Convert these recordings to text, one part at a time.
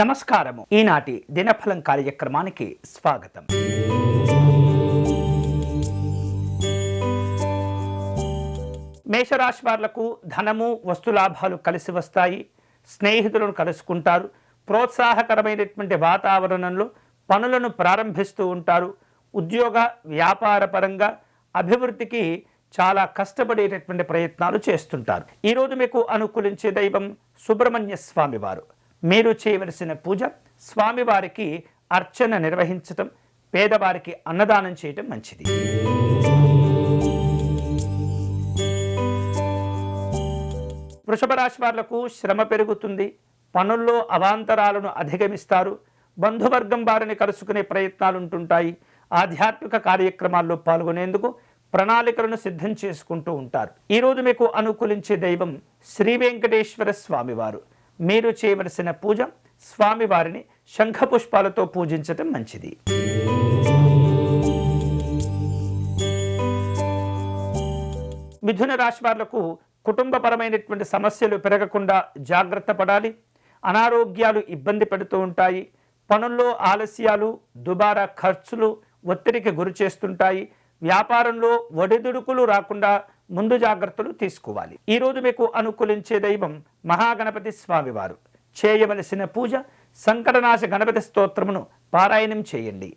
నమస్కారము. ఈనాటి దినఫలం కార్యక్రమానికి స్వాగతం. మేషరాశి వాళ్ళకు ధనము వస్తులాభాలు కలిసి వస్తాయి. స్నేహితులను కలుసుకుంటారు. ప్రోత్సాహకరమైనటువంటి వాతావరణంలో పనులను ప్రారంభిస్తూ ఉంటారు. ఉద్యోగ వ్యాపార పరంగా అభివృద్ధికి చాలా కష్టపడేటటువంటి ప్రయత్నాలు చేస్తుంటారు. ఈరోజు మీకు అనుకూలించే దైవం సుబ్రహ్మణ్య స్వామి వారు. మీరు చేయవలసిన పూజ స్వామివారికి అర్చన నిర్వహించటం పేదవారికి అన్నదానం చేయటం మంచిది. వృషభ రాశి వాళ్ళకు శ్రమ పెరుగుతుంది. పనుల్లో అవాంతరాలను అధిగమిస్తారు. బంధువర్గం వారిని కలుసుకునే ప్రయత్నాలు ఉంటుంటాయి ఆధ్యాత్మిక కార్యక్రమాల్లో పాల్గొనేందుకు ప్రణాళికలను సిద్ధం చేసుకుంటూ ఉంటారు. ఈరోజు మీకు అనుకూలించే దైవం శ్రీ వెంకటేశ్వర స్వామివారు. మీరు చేయవలసిన పూజ స్వామివారిని శంఖపుష్పాలతో పూజించటం మంచిది. మిథున రాశి వాళ్ళకు కుటుంబపరమైనటువంటి సమస్యలు పెరగకుండా జాగ్రత్త పడాలి. అనారోగ్యాలు ఇబ్బంది పెడుతూ ఉంటాయి. పనుల్లో ఆలస్యాలు దుబారా ఖర్చులు ఒత్తిడికి గురి చేస్తుంటాయి. వ్యాపారంలో ఒడిదుడుకులు రాకుండా ముందు జాగ్రత్తలు తీసుకోవాలి. ఈరోజు మీకు అనుకూలించే దైవం మహాగణపతి స్వామివారు. చేయవలసిన పూజ సంకటనాశ గణపతి స్తోత్రమును పారాయణం చేయండి.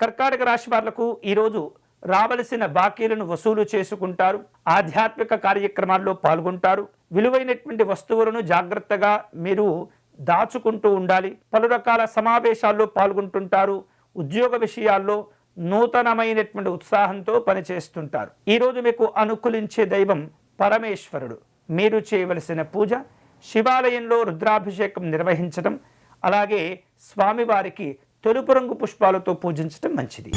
కర్కాటక రాశి వాళ్ళకు ఈరోజు రావలసిన బాకీలను వసూలు చేసుకుంటారు. ఆధ్యాత్మిక కార్యక్రమాల్లో పాల్గొంటారు. విలువైనటువంటి వస్తువులను జాగ్రత్తగా మీరు దాచుకుంటూ ఉండాలి. పలు రకాల సమావేశాల్లో పాల్గొంటుంటారు. ఉద్యోగ విషయాల్లో నూతనమైనటువంటి ఉత్సాహంతో పనిచేస్తుంటారు. ఈరోజు మీకు అనుకూలించే దైవం పరమేశ్వరుడు. మీరు చేయవలసిన పూజ శివాలయంలో రుద్రాభిషేకం నిర్వహించడం అలాగే స్వామివారికి తెలుపు రంగు పుష్పాలతో పూజించడం మంచిది.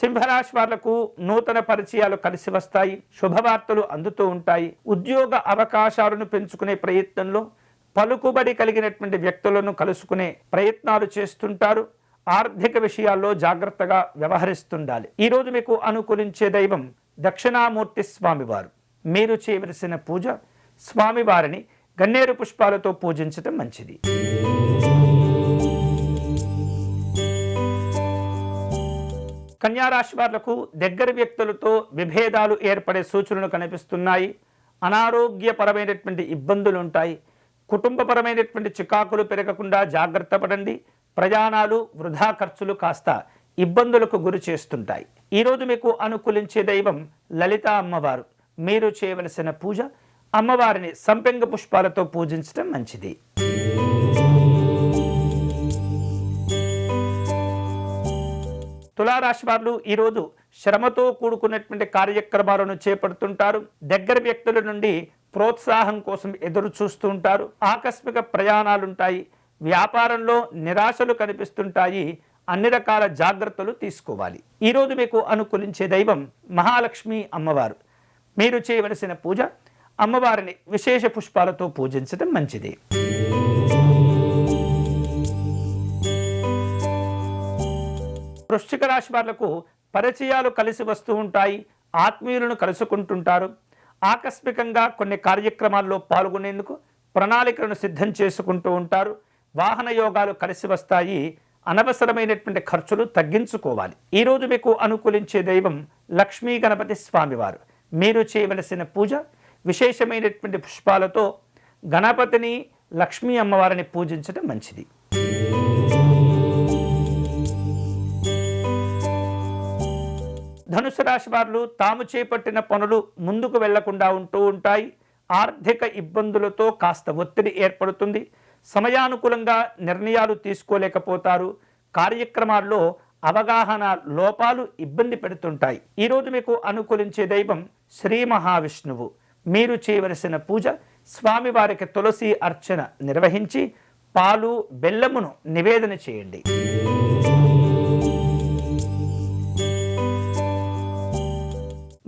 సింహరాశి వాళ్ళకు నూతన పరిచయాలు కలిసి వస్తాయి శుభవార్తలు అందుతూ ఉంటాయి. ఉద్యోగ అవకాశాలను పెంచుకునే ప్రయత్నంలో పలుకుబడి కలిగినటువంటి వ్యక్తులను కలుసుకునే ప్రయత్నాలు చేస్తుంటారు. ఆర్థిక విషయాల్లో జాగ్రత్తగా వ్యవహరిస్తుండాలి. ఈరోజు మీకు అనుకూలించే దైవం దక్షిణామూర్తి స్వామివారు. మీరు చేయవలసిన పూజ స్వామివారిని గన్నేరు పుష్పాలతో పూజించటం మంచిది. కన్యారాశి వారులకు దగ్గర వ్యక్తులతో విభేదాలు ఏర్పడే సూచనలు కనిపిస్తున్నాయి. అనారోగ్యపరమైనటువంటి ఇబ్బందులు ఉంటాయి కుటుంబపరమైనటువంటి చికాకులు పెరగకుండా జాగ్రత్త పడండి. ప్రయాణాలు వృధా ఖర్చులు కాస్త ఇబ్బందులకు గురి చేస్తుంటాయి. ఈరోజు మీకు అనుకూలించే దైవం లలిత అమ్మవారు. మీరు చేయవలసిన పూజ అమ్మవారిని సంపెంగ పుష్పాలతో పూజించడం మంచిది. తులారాశి వారు ఈరోజు శ్రమతో కూడుకున్నటువంటి కార్యక్రమాలను చేపడుతుంటారు. దగ్గర వ్యక్తుల నుండి ప్రోత్సాహం కోసం ఎదురు చూస్తూ ఉంటారు. ఆకస్మిక ప్రయాణాలుంటాయి. వ్యాపారంలో నిరాశలు కనిపిస్తుంటాయి. అన్ని రకాల జాగ్రత్తలు తీసుకోవాలి. ఈరోజు మీకు అనుకూలించే దైవం మహాలక్ష్మి అమ్మవారు. మీరు చేయవలసిన పూజ అమ్మవారిని విశేష పుష్పాలతో పూజించడం మంచిది. వృశ్చిక రాశి వాళ్ళకు పరిచయాలు కలిసి వస్తూ ఉంటాయి. ఆత్మీయులను కలుసుకుంటుంటారు. ఆకస్మికంగా కొన్ని కార్యక్రమాల్లో పాల్గొనేందుకు ప్రణాళికలను సిద్ధం చేసుకుంటూ ఉంటారు. వాహన యోగాలు కలిసి వస్తాయి. అనవసరమైనటువంటి ఖర్చులు తగ్గించుకోవాలి. ఈరోజు మీకు అనుకూలించే దైవం లక్ష్మీ గణపతి స్వామివారు. మీరు చేయవలసిన పూజ విశేషమైనటువంటి పుష్పాలతో గణపతిని లక్ష్మీ అమ్మవారిని పూజించడం మంచిది. ధనుసు రాశి వారు తాము చేపట్టిన పనులు ముందుకు వెళ్ళకుండా ఉంటూ ఉంటాయి. ఆర్థిక ఇబ్బందులతో కాస్త ఒత్తిడి ఏర్పడుతుంది. సమయానుకూలంగా నిర్ణయాలు తీసుకోలేకపోతారు. కార్యక్రమాల్లో అవగాహన లోపాలు ఇబ్బంది పెడుతుంటాయి. ఈరోజు మీకు అనుకూలించే దైవం శ్రీ మహావిష్ణువు. మీరు చేయవలసిన పూజ స్వామివారికి తులసి అర్చన నిర్వహించి పాలు బెల్లమును నివేదన చేయండి.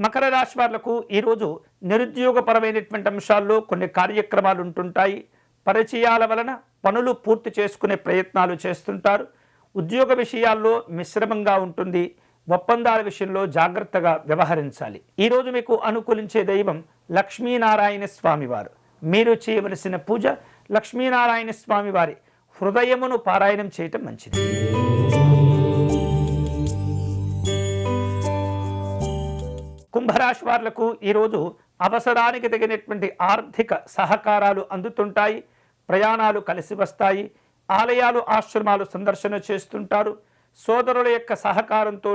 మకర రాశి వాళ్ళకు ఈరోజు నిరుద్యోగపరమైనటువంటి అంశాల్లో కొన్ని కార్యక్రమాలు ఉంటుంటాయి. పరిచయాల వలన పనులు పూర్తి చేసుకునే ప్రయత్నాలు చేస్తుంటారు. ఉద్యోగ విషయాల్లో మిశ్రమంగా ఉంటుంది. ఒప్పందాల విషయంలో జాగ్రత్తగా వ్యవహరించాలి. ఈరోజు మీకు అనుకూలించే దైవం లక్ష్మీనారాయణ స్వామివారు. మీరు చేయవలసిన పూజ లక్ష్మీనారాయణ స్వామివారి హృదయమును పారాయణం చేయటం మంచిది. కుంభరాశి వారులకు ఈరోజు అవసరానికి తగినటువంటి ఆర్థిక సహకారాలు అందుతుంటాయి. ప్రయాణాలు కలిసి వస్తాయి. ఆలయాలు ఆశ్రమాలు సందర్శన చేస్తుంటారు. సోదరుల యొక్క సహకారంతో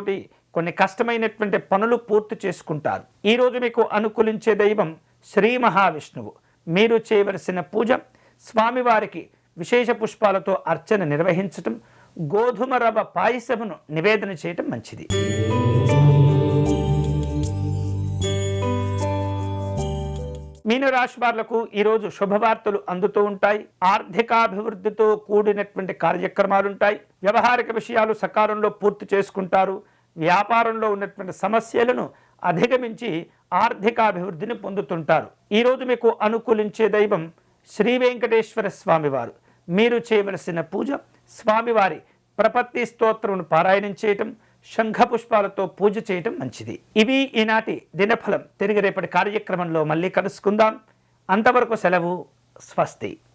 కొన్ని కష్టమైనటువంటి పనులు పూర్తి చేసుకుంటారు. ఈరోజు మీకు అనుకూలించే దైవం శ్రీ మహావిష్ణువు. మీరు చేయవలసిన పూజ స్వామివారికి విశేష పుష్పాలతో అర్చన నిర్వహించటం గోధుమ రవ పాయసమును నివేదన చేయటం మంచిది. మీనరాశి వారులకు ఈరోజు శుభవార్తలు అందుతూ ఉంటాయి. ఆర్థికాభివృద్ధితో కూడినటువంటి కార్యక్రమాలుంటాయి. వ్యవహారిక విషయాలు సకాలంలో పూర్తి చేసుకుంటారు. వ్యాపారంలో ఉన్నటువంటి సమస్యలను అధిగమించి ఆర్థికాభివృద్ధిని పొందుతుంటారు. ఈరోజు మీకు అనుకూలించే దైవం శ్రీ వెంకటేశ్వర స్వామివారు. మీరు చేయవలసిన పూజ స్వామివారి ప్రపత్తి స్తోత్రమును పారాయణం చేయటం శంఖ పుష్పాలతో పూజ చేయటం మంచిది. ఇవి ఈనాటి దినఫలం. తిరిగి రేపటి కార్యక్రమంలో మళ్ళీ కలుసుకుందాం. అంతవరకు సెలవు. స్వస్తి.